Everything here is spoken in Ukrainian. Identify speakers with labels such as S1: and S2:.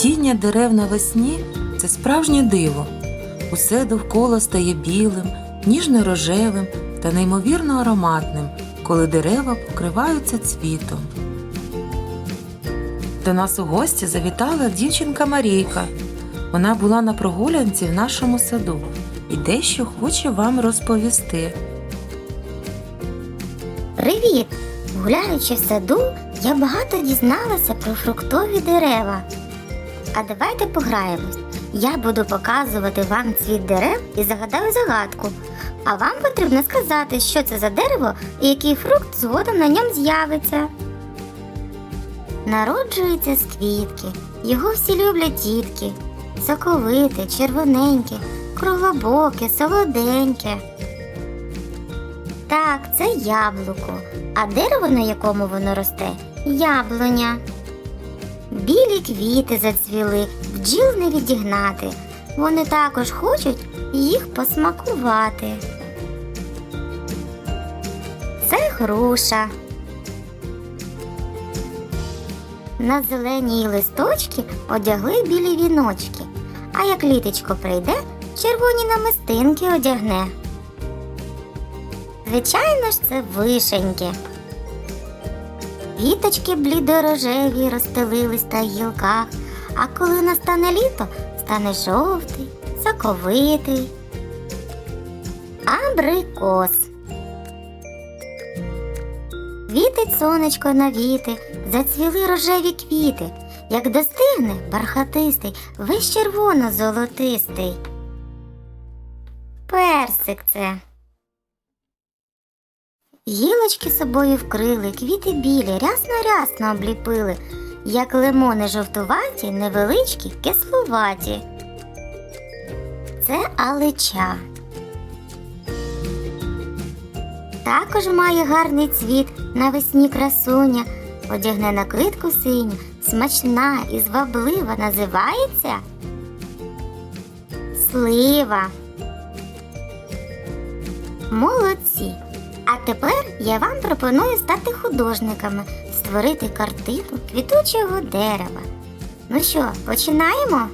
S1: Цвітіння дерев навесні це справжнє диво. Усе довкола стає білим, ніжно-рожевим та неймовірно ароматним, коли дерева покриваються цвітом. До нас у гості завітала дівчинка Марійка. Вона була на прогулянці в нашому саду і дещо хоче вам розповісти.
S2: Привіт! Гуляючи в саду, я багато дізналася про фруктові дерева. А давайте пограємось. Я буду показувати вам цвіт дерев і загадаю загадку. А вам потрібно сказати, що це за дерево і який фрукт згодом на ньому з'явиться. Народжується з квітки. Його всі люблять дітки. Соковите, червоненьке, круглобоке, солоденьке. Так, це яблуко. А дерево, на якому воно росте, яблуня. Білі квіти зацвіли, бджіл не відігнати. Вони також хочуть їх посмакувати. Це груша. На зелені листочки одягли білі віночки, а як літочко прийде, червоні намистинки одягне. Звичайно ж, це вишеньки. Віточки блідорожеві розстелились на гілках, а коли настане літо, стане жовтий, соковитий. Абрикос. Вітить сонечко на віти, зацвіли рожеві квіти. Як достигне бархатистий, весь червоно-золотистий. Персик це. Гілочки собою вкрили, квіти білі, рясно-рясно обліпили, як лимони жовтуваті, невеличкі, кислуваті. Це алича. Також має гарний цвіт навесні красуня, одягне накидку синю, смачна і зваблива називається слива. Молодці! А тепер я вам пропоную стати художниками, створити картину квітучого дерева. Ну що, починаємо?